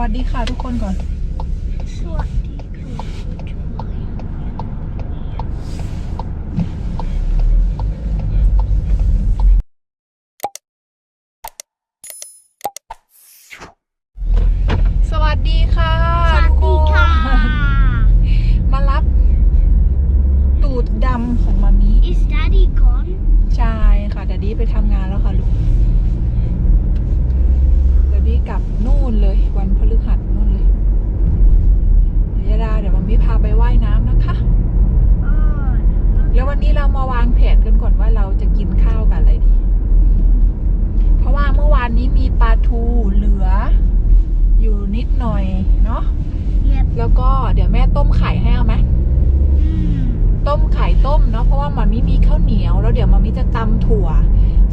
วัสดีค่ะทุกคนก่อน สวัสดีค่ะสวัสดีค่ะสวัสดีค่ะมารับ ตูดดำของมามิ Is Daddy gone? ใช่ค่ะดดดี้ไปทำงานแล้วค่ะลูกดดดี้ กลับนู่นเลย วันพฤหัสนู่นเลยเดี๋ยวยาดาเดี๋ยวมามิพาไปว่ายน้ำนะคะ Oh, แล้ววันนี้เรามาวางแผนกันก่อนว่าเราจะกินข้าวกับอะไรดี เพราะว่าเมื่อวานนี้มีปลาทูเหลือ อยู่นิดหน่อยเนาะ yep. แล้วก็เดี๋ยวแม่ต้มไข่ให้เอาไหม Mm. ต้มไข่ต้มเนาะเพราะว่ามามิมีข้าวเหนียว แล้วเดี๋ยวมามิจะตำถั่ว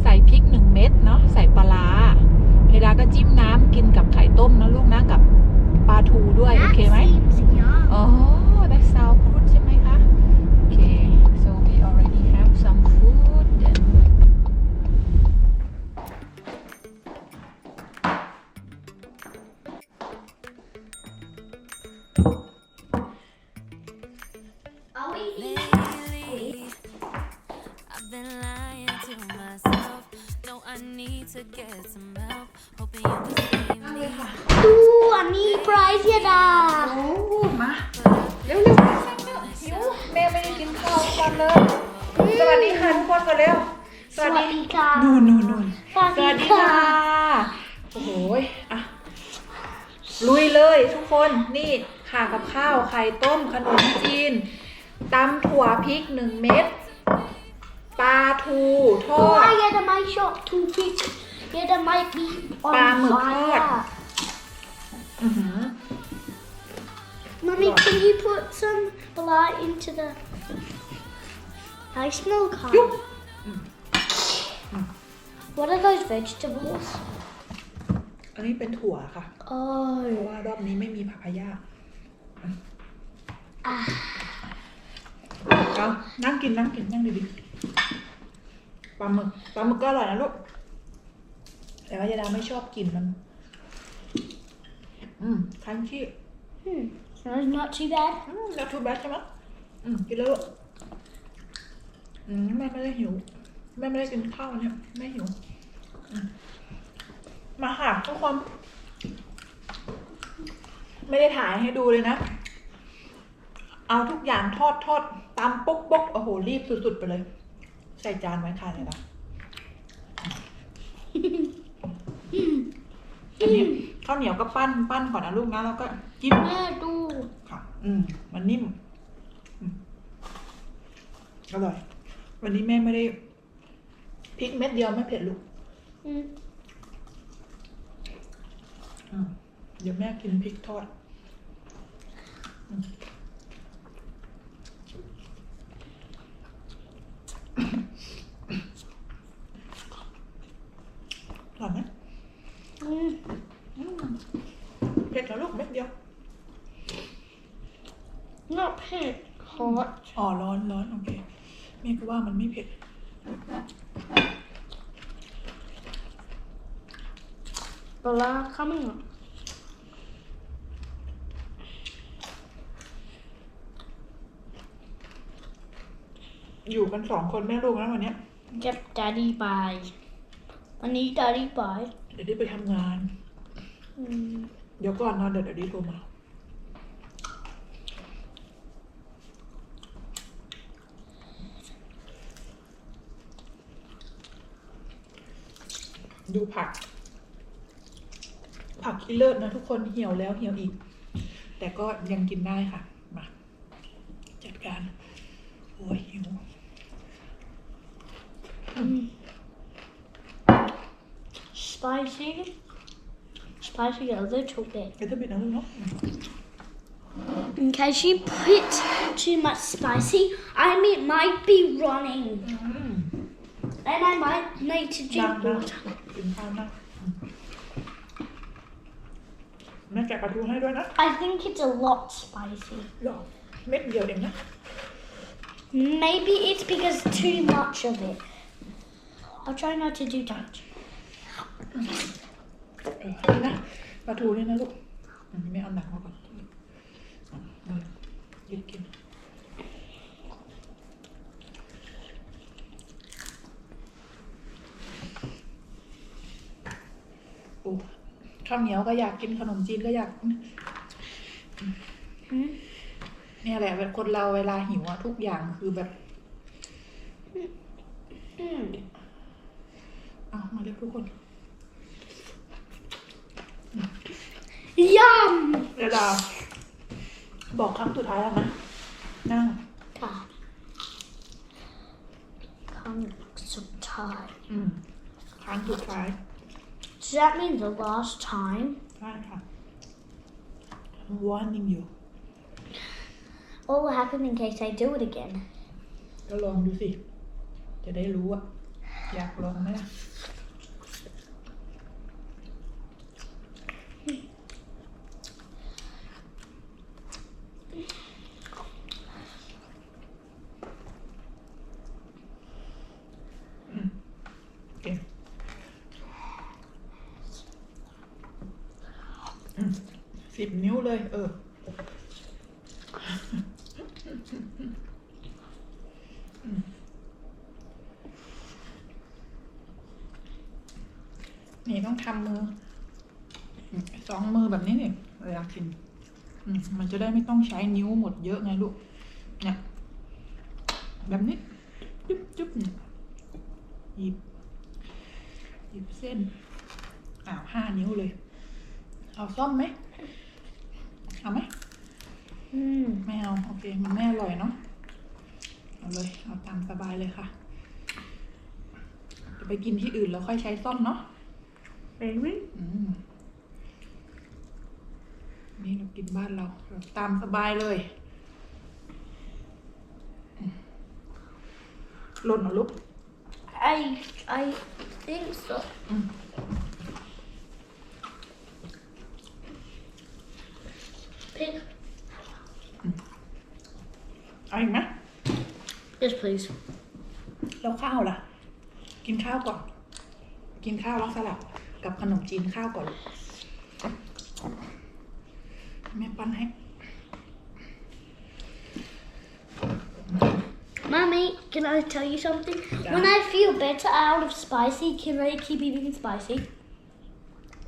ใส่พริกหนึ่งเม็ดเนาะใส่ปลาร้าเฮ ดาก็จิ้มน้ำกินกับไข่ต้มนะลูกนะกับปลาทูด้วย โอ That เคไหม seems yum. อ๋อ that sound good ใช่ไหมคะ โอเค so we already have some food and Are ตู้อันนี้ไพรส์ยดาโอ้มาเร็วเร็วหิวแม่ไม่ได้กินข้าวก่อนเลย สวัสดีค่ะทุกคนก่อนเร็วสวัสดีค่ะนูนนูนนูนสวัสดีค่ะโอ้โหอะลุยเลยทุกคนนี่ข่ากับข้าวไข่ต้มขนมจีนตำถั่วพริกหนึ่งเม็ดปลาทูทเพอราะว่าดยาดาไม่ ชอบทูพิกยาดาไม่บีปลาหมึกทอดอือหือ Mommy, can you put some blood into the ice milk? huh? Yup. What are those vegetables? อันนี้เป็นถั่วค่ะ เพ Oh. ราะว่ารอบนี้ไม่มีผักพายา Ah. เอานั่งกินนั่งกินนั่งดีๆปลาหมึกปลาหมึกก็อร่อยนะลูก แต่ว่ายาดาไม่ชอบกินมัน อืมคันชี่ Hmm. That's not too bad. อืมแล้วทูแบทใช่ไหมอืม กินแล้วลูกอืมแม่ไม่ได้หิว แม่ไม่ได้กินข้าวเนี่ยแม่หิวอืมมาค่ะทุกคน ไม่ได้ถ่ายให้ดูเลยนะ เอาทุกอย่างทอดทอดตามปุ๊กปุ๊กโอ้โห รีบสุด ๆ ไปเลย ใส่จานไว้ค่ะเลยนะ อันนี้ข้าวเหนียวก็ปั้นปั้นก่อนนะลูกนะแล้วก็จิ้ม Yeah, do. ค่ะ อืม มันนิ่มอืมอร่อย วันนี้แม่ไม่ได้พริกเม็ดเดียวไม่เผ็ดลูก Mm. อืมเดี๋ยวแม่กินพริกทอดอืมอร่อยไหม Mm. อืม เผ็ดแล้วลูกเม็ดเดียว Not pink. Hot. อ๋อร้อนร้อนโอเคแม่ก็ว่ามันไม่เผ็ด Blood coming up. อยู่กันสองคนแม่ลูกนะวันเนี้ย Yep, daddy bye. I need daddy bye. เดี๋ยวได้ไปทำงาน Mm. เดี๋ยวก่อนนอนเดี๋ยวเดี๋ยวดีโทรมา ดูผัก ผักที่เลิศนะทุกคนเหี่ยวแล้วเหี่ยวอีก แต่ก็ยังกินได้ค่ะ มา จัดการ โอ้ยหิว Spicy. Spicy a little bit. เดี๋ยวจะบิดนะลูกเนาะ In case you put too much spicy, I mean, might be running. อืม And I might need to นั่ง drink นั่ง water. กินข้าวนั่งอืมแม่แกะปลาทูให้ด้วยนะ I think it's a lot spicy. หรอเม็ดเดียวเองนะ Maybe it's because too much of it. I'll try not to do that. เออนี่นะปลาทูนี่นะลูกอันนี้ไม่เอาหนังมาก่อนเยหยุดกินอู้ข้าวเหนียวก็อยากกินขนมจีนก็อยากเนี่ยแหละเป็นคนเราเวลาหิวอะทุกอย่างคือแบบเอามาเรียกทุกคน Yum! เดี๋ยวดาวบอกครั้งสุดท้ายแล้วนะ นั่ง Ah. Come so tired. อืมครั้งสุดท้าย Does that mean the last time? ใช่ค่ะ warning you What will happen in case I do it again? ก็ลองดูสิ จะได้รู้อะอยากลองไหมล่ะ อืมโอเคอืม สิบนิ้วเลย เออ นี่ต้องทำมือ สองมือแบบนี้นี่เวลากินมันจะได้ไม่ต้องใช้นิ้วหมดเยอะไงลูก เนี่ย แบบนี้ จุ๊บจุ๊บหยิบหยิบเส้นอ้าวห้านิ้วเลย เอาซ่อมไหม เอาไหม Mm. ไม่เอา โอเค มันไม่อร่อยเนาะเอาเลย เอาตามสบายเลยค่ะจะไปกินที่อื่นแล้วค่อยใช้ซ่อมเนาะ Maybe? อืมนี่เรากินบ้านเราเราตามสบายเลยอืมหล่นเหรอลูก I I think so. Mm. Pick. เอาอีกไหม Yes, please. แล้วข้าวล่ะ กินข้าวก่อน กินข้าวแล้วสลับกับขนมจีนข้าวก่อนลูกแม่ปั้นให้ Mommy, can I tell you something? Yeah. When I feel better out of spicy, can I keep eating spicy?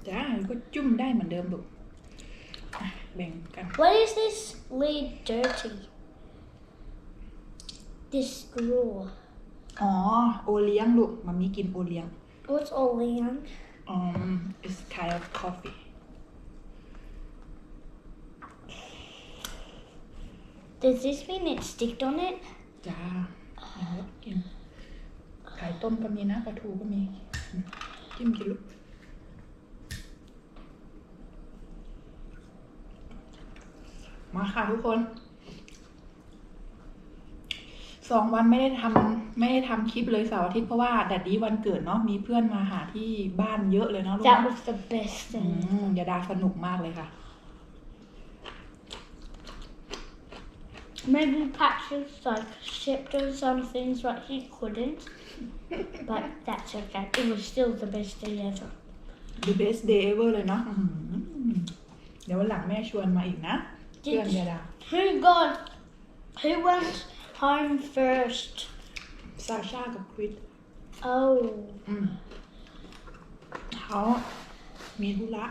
จ้าก็จุ่มได้เหมือนเดิมลูก อ่ะแบ่งกัน Why is this lid dirty? This straw. อ๋อ โอเลี้ยงลูกมันมีกินโอเลี้ยง What's Olean? um it's kind of coffee Does this mean it sticked on it? จ้าเอาละกิน ไข่ต้มก็มีนะปลาทูก็มีอืมจิ้มกินลูก มาค่ะทุกคน สองวันไม่ได้ทำไม่ได้ทำคลิปเลยเสาร์อาทิตย์เพราะว่าแดดดี้วันเกิดเนาะมีเพื่อนมาหาที่บ้านเยอะเลยเนาะลูก That เนาะ was the best อื thing. มยาดาสนุกมากเลยค่ะ Maybe Patrick like shipped us some things that he couldn't. but that's okay. It was still the best day ever. the best day ever เลยเนาะอื้อหือเดี๋ยววันหลังแม่ชวนมาอีกนะ เพื่อนยาดา Who got who went home first? ซาชากับคริส Oh. อืมเขามีธุระ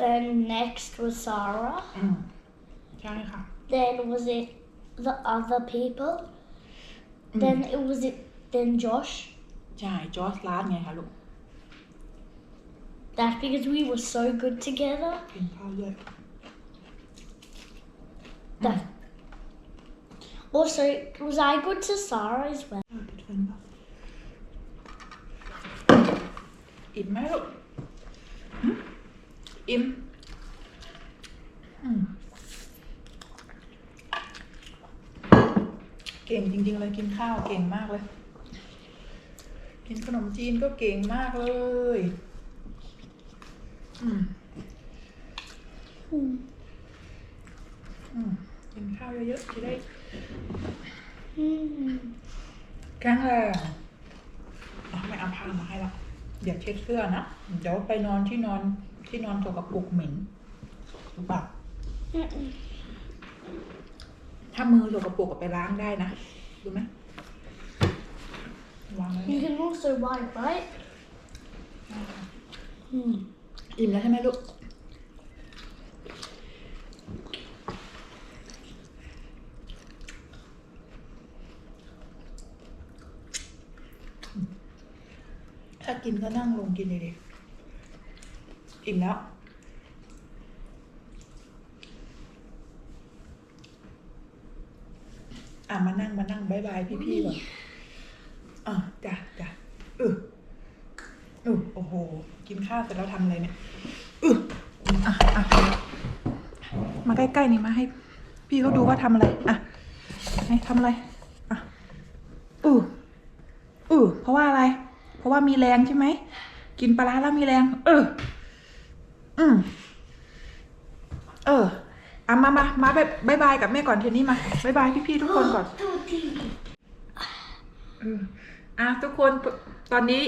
Then next was Sarah. อืมใช่ค่ะ Then was it the other people? Mm. Then it was it then Josh. ใช่ จอร์จลาสไงคะลูก That's because we were so good together. กินข้าวด้วย That. Also, was I good to Sarah as well? ข้าวติดฟันปะอิ่มไหมลูกหึอิ่มอืมเก่งจริงๆเลยกินข้าวเก่งมากเลย กินขนมจีนก็เก่งมากเลย อืม Hmm. อืมกินข้าวเยอะๆจะได้ Hmm. แข็งแรงอะไม่เอาผ้ามาให้ละเดี๋ยวเช็ดเสื้อนะเดี๋ยวไปนอนที่นอนที่นอนสกปรกเหม็นรู้เปล่า Mm-mm. ถ้ามือสกปรกก็ไปล้างได้นะรู้ไหมวางไว้ You can also wipe, right? Hmm. อิ่มแล้วใช่ไหมลูก ถ้ากินก็นั่งลงกินเลยดิอิ่มแล้ว อะมานั่งมานั่งบายบายพี่ๆก่อนอะจ้ะจ้ะเออเออโอ้โห กินข้าวเสร็จแล้วทำอะไรเนี่ยเอออะอะมาใกล้ๆนี่มาให้พี่เขาดูว่าทำอะไร อะให้ทำอะไร อะอืออือเพราะว่าอะไร เพราะว่ามีแรงใช่ไหม กินปลาร้าแล้วมีแรง เออ อืมเอออะมามามาบายบายกับแม่ก่อนเทนนี่มาบายบายพี่ๆทุกคนก่อน Do TV. เอออะทุกคนตอนนี้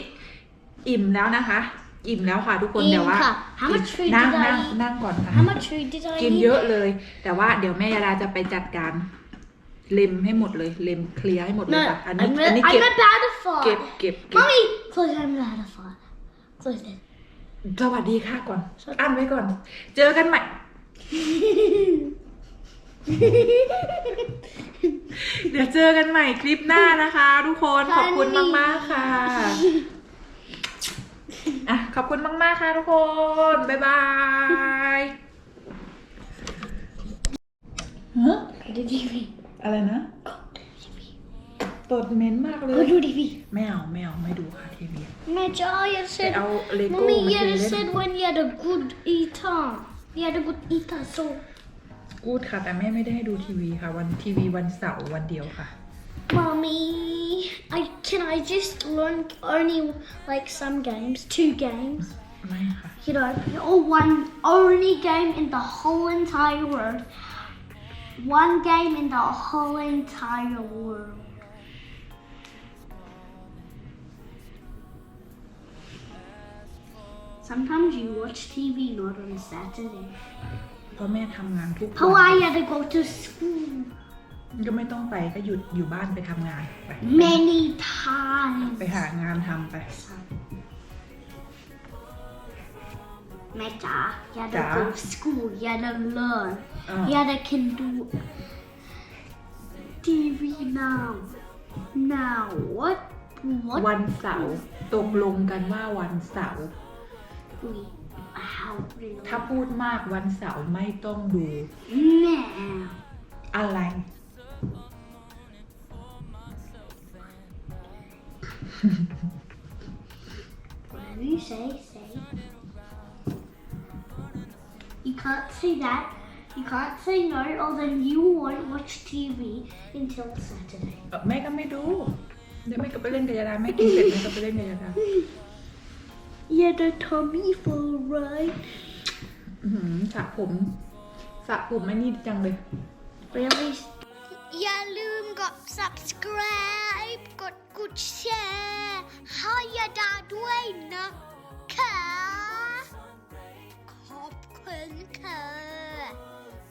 อิ่มแล้วนะคะ อิ่มแล้วค่ะทุกคนอิ่มเดี๋ยวว่าค่ะ How much food นั่ง did I นั่ง eat? นั่งก่อนค่ะ How much food did I กิน eat? เยอะเลย แต่ว่าเดี๋ยวแม่ยาดาจะไปจัดการ เล็มให้หมดเลย เล็มเคลียร์ให้หมดเลย No, ค่ะ อันนี้ I'm, อันนี้ a, เก็บ I'm about to fart. เก็บเก็บเก็บ Mommy, close I'm about to fart. Close it. สวัสดีค่ะก่อน อันไว้ก่อน เจอกันใหม่ เดี๋ยวเจอกันใหม่คลิปหน้านะคะ ทุกคน ขอบคุณมาก ๆ ค่ะอะ ขอบคุณมาก ๆ ค่ะทุกคน บ๊ายบายฮะ Go to TV. อะไรนะตดเหม็นมากเล Go ย to TV. ไม่เอาไม่เอาไม่ดูค่ะทีวี Major, you ไป said, เอาเลโก้ Mommy, มา you เทเล่น said when you had a good eater. You had a good eater, so กูดค่ะ แต่แม่ไม่ได้ให้ดูทีวีค่ะ วันทีวีวันเสาร์วันเดียวค่ะ Mommy, I can I just learn only like some games, two games, ไม่ค่ะ you know, or one only game in the whole entire world. One game in the whole entire world. Sometimes you watch TV not on Saturday. เพราะแม่ทำงานทุก How วั I had to go to school ก็ไม่ต้องไปก็หยุดอยู่บ้านไปทำงานไป many times. ไปหางานทำไป Meta, you had to Ja. go to school, you had to learn, Ah. you had to can do TV now. Now, what? What? วันเสาร์ตกลงกันว่าวันเสาร์ We, how? ถ้าพูดมากวันเสาร์ไม่ต้องดู Now. อะไร Whatever you say, say. You can't say that. You can't say no, or then you won't watch TV until Saturday. เอ่อแม่ก็ไม่ดู เดี๋ยวแม่ก็ไปเล่นกับยาดาแม่กินเสร็จแม่ก็ไปเล่นกับยาดา You had a tummy full, right? อื้อหือสระผมสระผมไม่นี่จังเลย Really? อย่าลืมกด subscribe กดกดแชร์ให้ยาดาด้วยนะ 很疼